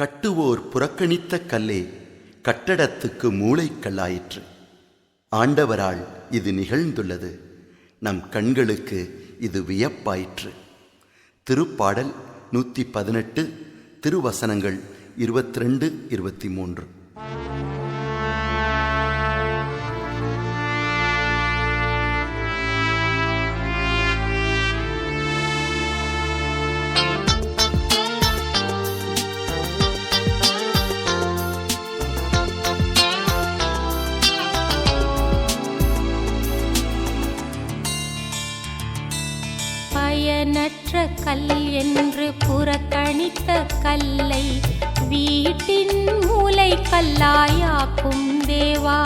கட்டுவோர் புறக்கணித்த கல்லே கட்டடத்துக்கு மூளைக்கல்லாயிற்று. ஆண்டவரால் இது நிகழ்ந்துள்ளது. நம் கண்களுக்கு இது வியப்பாயிற்று. திருப்பாடல் நூற்றி பதினெட்டு திருவசனங்கள் இருபத்தி ரெண்டு இருபத்தி மூன்று எண்ணற்ற கல் என்று புறக்கணித்த கல்லை வீட்டின் மூளை கல்லாயாக்கும் தேவா.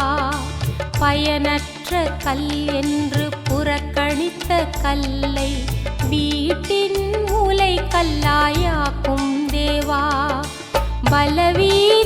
பயனற்ற கல் என்று புறக்கணித்த கல்லை வீட்டின் மூளை கல்லாயாக்கும் தேவா. பலவீ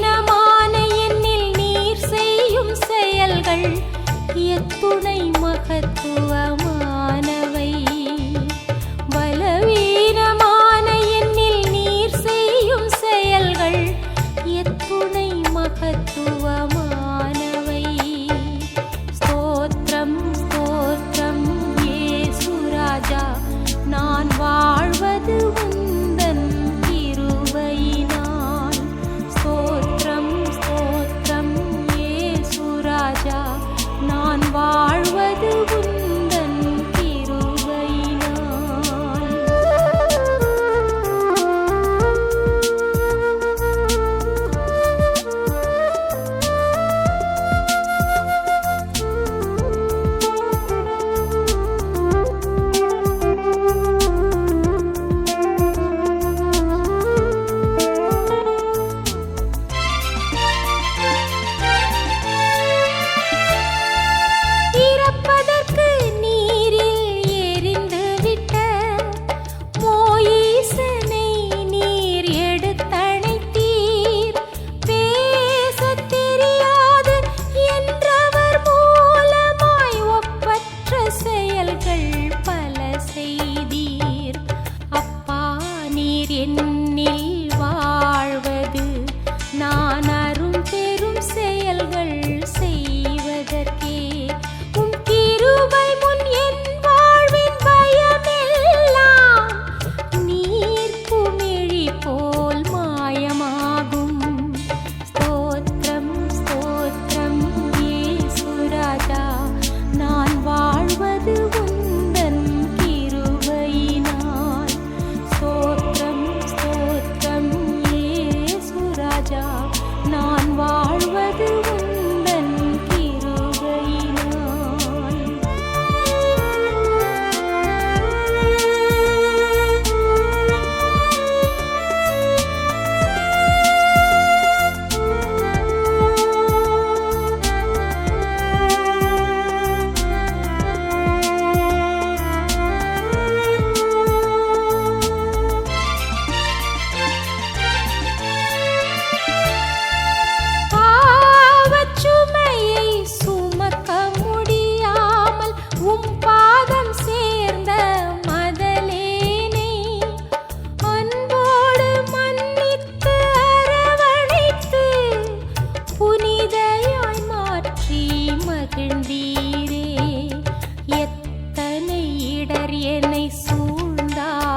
என்னில்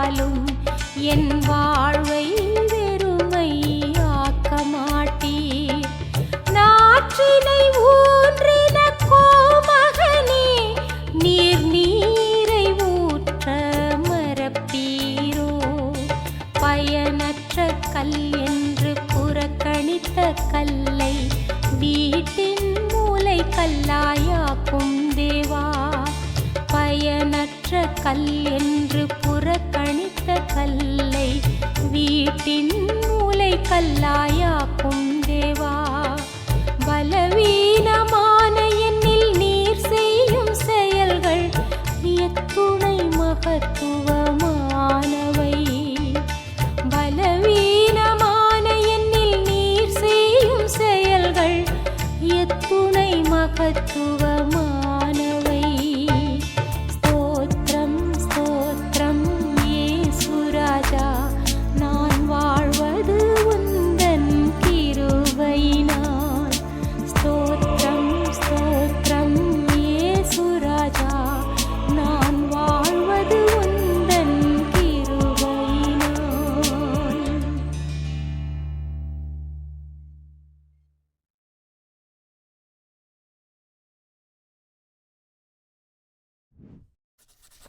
சூழ்ந்தாலும் என் வாழ்வை வெறுமை ஆக்க மாட்டீர் நாற்றினை ஊன்றின கோமகனே நீர் நீரை ஊற்ற மறப்பீரோ? பயனற்ற கல் என்று புறக்கணித்த கல்லை வீட்டின் மூலை கல்லாயாக்கும் தேவா. பயனற்ற கல் என்று புற மூலை கல்லாயாக்கும் பலவீனமான என்னில் நீர் செய்யும் செயல்கள் எத்துணை மகத்துவமானவை. பலவீனமான என்னில் நீர் செய்யும் செயல்கள் எத்துணை